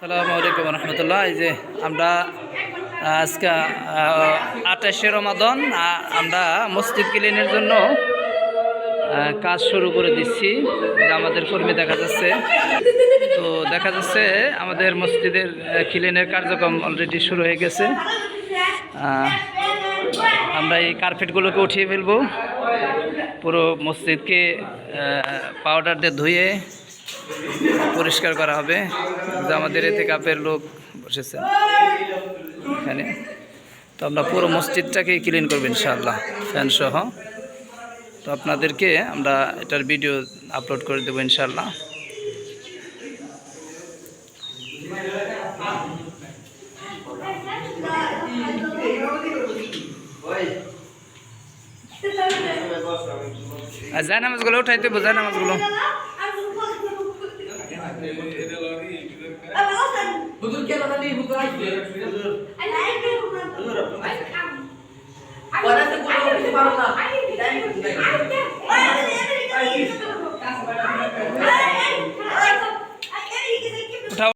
আসসালামু আলাইকুম রহমতুল্লাহ। এই যে আমরা আজকে আঠাশে রমাদন আমরা মসজিদ ক্লিনের জন্য কাজ শুরু করে দিচ্ছি। আমাদের কর্মী দেখা যাচ্ছে। তো দেখা যাচ্ছে আমাদের মসজিদের ক্লিনের কার্যক্রম অলরেডি শুরু হয়ে গেছে। আমরা এই কার্পেটগুলোকে উঠিয়ে ফেলব। পুরো মসজিদকে পাউডার দিয়ে ধুয়ে পরিষ্কার করা হবে। যে আমাদের এতে কাপের লোক বসেছে। এখানে। তো আমরা পুরো মসজিদটাকে ক্লিন করব ইনশাআল্লাহ ফ্যান সহ তো আপনাদেরকে আমরা এটার ভিডিও আপলোড করে দেবো ইনশাআল্লাহ। আর যায় নামাজগুলো উঠাই Budur kenara değil, budur. Budur.